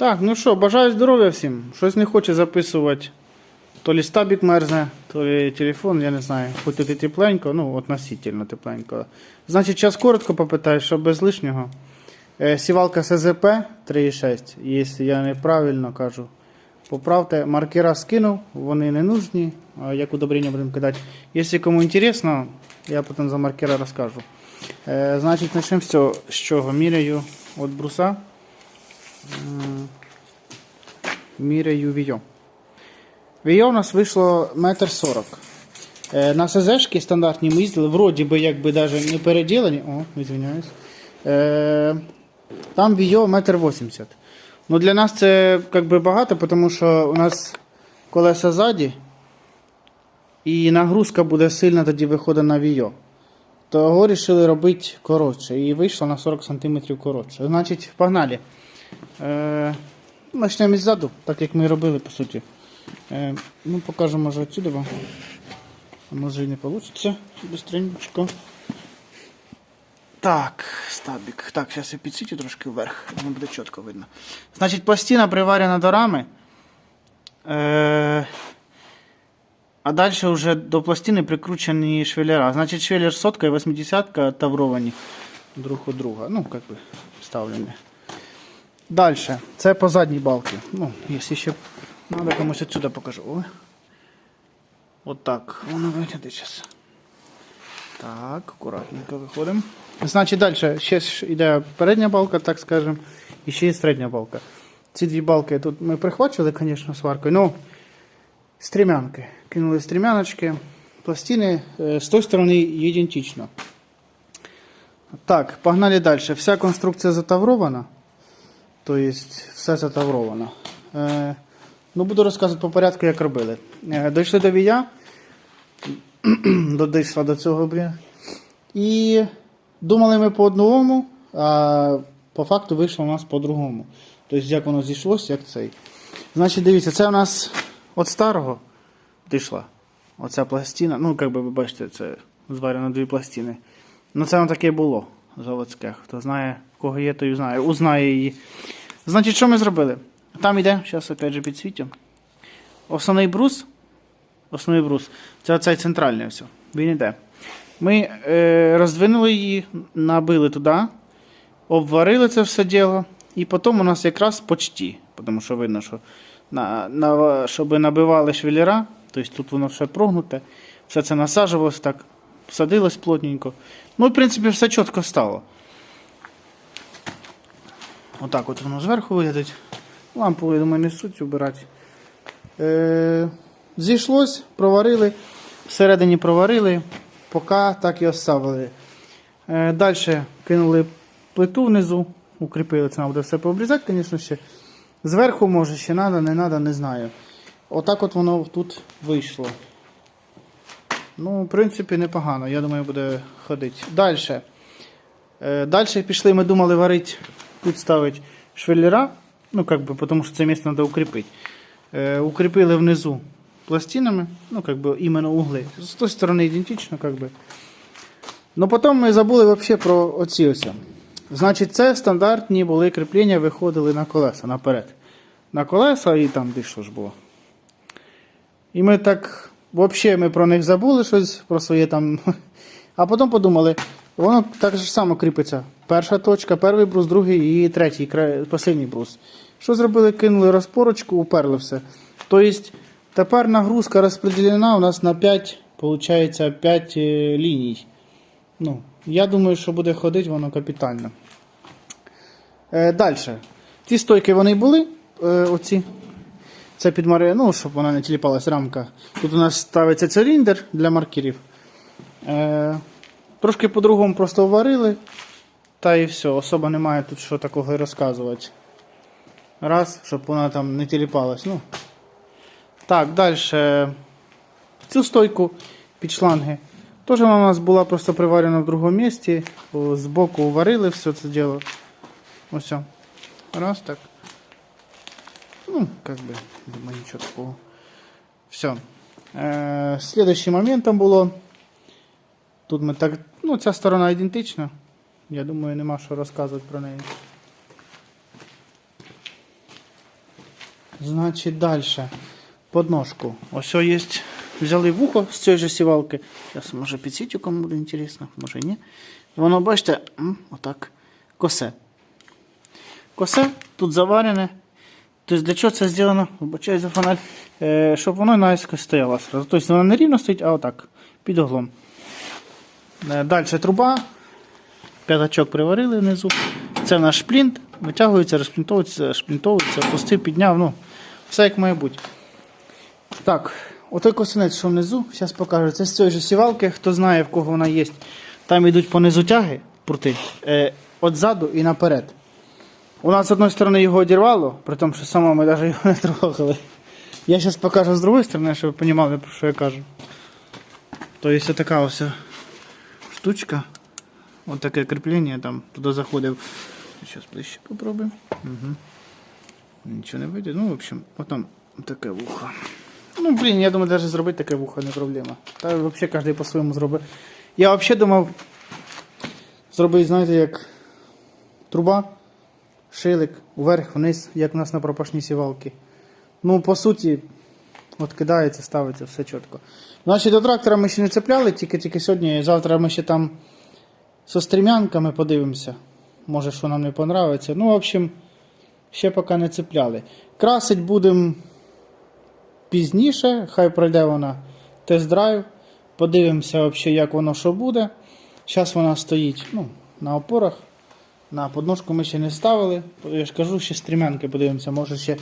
Так, ну що, бажаю здоров'я всім. Щось не хоче записувати. То лі стабік мерзне, то лі телефон, я не знаю. Хоч тут і тепленько, ну, относительно тепленько. Значить, час коротко попитаю, щоб без лишнього. Е, сівалка СЗП 3.6, якщо я неправильно кажу. Поправте, маркера скинув, вони не нужні, як удобрення будемо кидати. Якщо кому інтересно, я потім за маркера розкажу. Е, значить, почнемо з цього, з чого? Міряю від бруса. М, Міряю віо. Віо у нас вийшло метр сорок. Е, На СЗшки стандартні ми їздили, вроді би якби даже не переділені. О, извиняюсь. Е, там віо метр вісімдесят. Ну для нас це как би багато, тому що у нас колеса ззаді, і нагрузка буде сильна тоді виходить на віо. Того вирішили робити коротше. І вийшло на 40 см коротше. Значить, погнали. Е, почнемо ззаду, так як ми робили, по суті. Е, ну, покажемо, може, отсюди вам. Може і не вийде. Быстренько. Так, стабік. Так, зараз я підсвітю трошки вверх, воно буде чітко видно. Значить, пластина приварена до рами. Е, а далі вже до пластини прикручені швеллера. Значить, швеллер сотка і 80 тавровані друг у друга. Ну, як би вставлені. Далі. Це по задній балці. Ну, якщо ще треба комусь отсюди покажу. О. От так воно виглядає зараз. Так, акуратненько виходимо. Значить, далі ще йде передня балка, так скажемо, і ще є середня балка. Ці дві балки тут ми прихвачили, звісно, сваркою. Ну, стрімянки. Кинули стрімяночки. Пластини е, з тої сторони ідентично. Так, погнали далі. Вся конструкція затаврована. Тобто все затавровано. Е, ну, буду розказувати по порядку, як робили. Е, дійшли до вія. Дійшла до цього блін. І думали ми по одному, а по факту вийшло у нас по-другому. Тобто, як воно зійшлося, як цей. Значить, дивіться, це у нас від старого дійшла. Оця пластина. Ну, як би ви бачите, це зварено дві пластини. Ну, це воно таке було заводське. Хто знає, в кого є, той знає. Узнає її. Значить, що ми зробили? Там йде, зараз опять же підсвітю. Основний брус. Основний брус. Це оцей центральний все. Він йде. Ми е, роздвинули її, набили туди, обварили це все діло. І потім у нас якраз почті. Тому що видно, що на, на, щоб набивали швеллера, тобто тут воно все прогнуте, все це насаджувалось так, садилось плотненько. Ну, в принципі, все чітко стало. Отак от воно зверху виглядить. Лампу, я думаю, не суть вбирати. Е, зійшлось, проварили, всередині проварили, поки так і оставили. Е, Далі кинули плиту внизу, укріпили, це нам буде все пообрізати, звісно ще. Зверху, може, ще треба, не треба, не знаю. Отак от воно тут вийшло. Ну, в принципі, непогано, я думаю, буде ходити. Далі. Е, Далі пішли, ми думали варити, тут ставити швеллера, ну, как бы, тому що це місце треба укріпити. Е, укріпили внизу пластинами, ну, как бы, іменно угли. З тої сторони ідентично, как бы. Ну, потім ми забули вообще про оці ось. Значить, це стандартні були кріплення, виходили на колеса наперед. На колеса і там дійшло ж було. І ми так, взагалі, ми про них забули щось, про своє там. А потім подумали, воно так же само кріпиться. Перша точка, перший брус, другий і третій, останній брус. Що зробили? Кинули розпорочку, уперли все. Тобто, тепер нагрузка розподілена у нас на 5, виходить, 5 ліній. Ну, я думаю, що буде ходити воно капітально. Е, Далі. Ці стойки вони були, е, оці. Це під мари... ну, щоб вона не тіліпалась рамка. Тут у нас ставиться циліндр для маркерів. Е, трошки по-другому просто варили. Та і все. Особа немає тут що такого і розказувати. Раз, щоб вона там не тіліпалась. Ну. Так, далі. Цю стойку під шланги. Теж вона у нас була просто приварена в другому місці. Збоку варили все це діло. Ось. Раз так. Ну, как бы, думаю, ничего такого. Все. Е, Следующий момент там було. Тут ми так. Ну, ця сторона ідентична. Я думаю, нема що розказувати про неї. Значить, далі. Подножку. Ось є. Взяли вухо з цієї же сівалки. Зараз, може, підсвітю, кому буде інтересно, може і ні. Воно, бачите, отак. Косе. Косе тут заварене. Тобто для чого це зроблено? Вибачаю за фонарь. Е, щоб воно наїзд стояло. Тобто воно не рівно стоїть, а отак. Під углом. Е, далі труба. П'ятачок приварили внизу. Це наш шплінт. Витягується, розплінтовується, шплінтовується, опустив, підняв. Ну, все як має бути. Так, отой косинець, що внизу, зараз покажу. Це з цієї ж сівалки, хто знає, в кого вона є. Там йдуть понизу тяги, прути, е, от і наперед. У нас з одної сторони його одірвало, при тому, що самому ми навіть його не трогали. Я зараз покажу з другої сторони, щоб ви розуміли, про що я кажу. Тобто така ось штучка. Ось таке кріплення там туди заходив. Зараз ближче попробуємо. Угу. Нічого не вийде. Ну, в общем, отам таке вухо. Ну, блін, я думаю, навіть зробити таке вухо не проблема. Та взагалі кожен по-своєму зробить. Я взагалі думав зробити, знаєте, як труба, шилик, вверх, вниз, як у нас на пропашній сівалки. Ну, по суті, от кидається, ставиться, все чітко. Значить, до трактора ми ще не цепляли, тільки-тільки сьогодні. Завтра ми ще там со стрімянками подивимося. Може, що нам не понравиться. Ну, в общем, ще поки не цепляли. Красить будемо пізніше, хай пройде вона тест-драйв. Подивимося, взагалі, як воно що буде. Зараз вона стоїть ну, на опорах. На подножку ми ще не ставили. Я ж кажу, ще стрімянки подивимося, може ще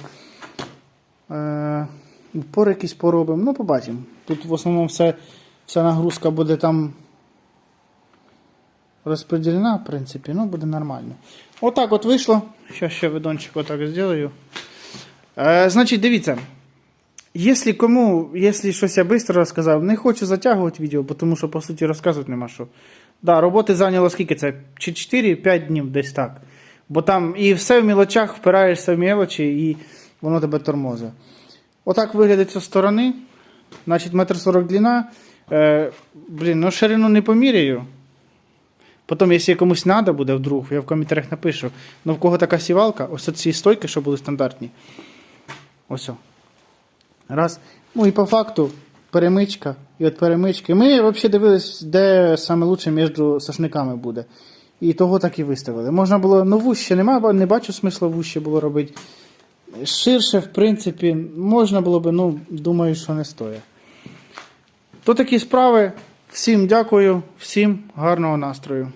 е, упор якийсь поробимо. Ну, побачимо. Тут в основному все, вся нагрузка буде там розподілена, в принципі, ну буде нормально. Отак от вийшло. Зараз ще видончик отак зроблю. Е, значить, дивіться. Якщо кому, якщо щось я швидко розказав, не хочу затягувати відео, тому що по суті розказувати нема що. Да, роботи зайняло скільки це? Чи 4-5 днів десь так. Бо там і все в мілочах впираєшся в мілочі і воно тебе тормозить. Отак виглядить зі сторони. Значить, метр сорок длина. Е, блін, ну ширину не поміряю. Потім, якщо комусь треба буде вдруг, я в коментарях напишу. Ну в кого така сівалка, ось ці стойки, що були стандартні. Ось. Раз. Ну і по факту перемичка. І от перемички. Ми взагалі дивились, де саме лучше між сошниками буде. І того так і виставили. Можна було, ну вуще нема, не бачу смисла вуще було робити. Ширше, в принципі, можна було би, ну, думаю, що не стоїть. То такі справи. Всім дякую, всім гарного настрою.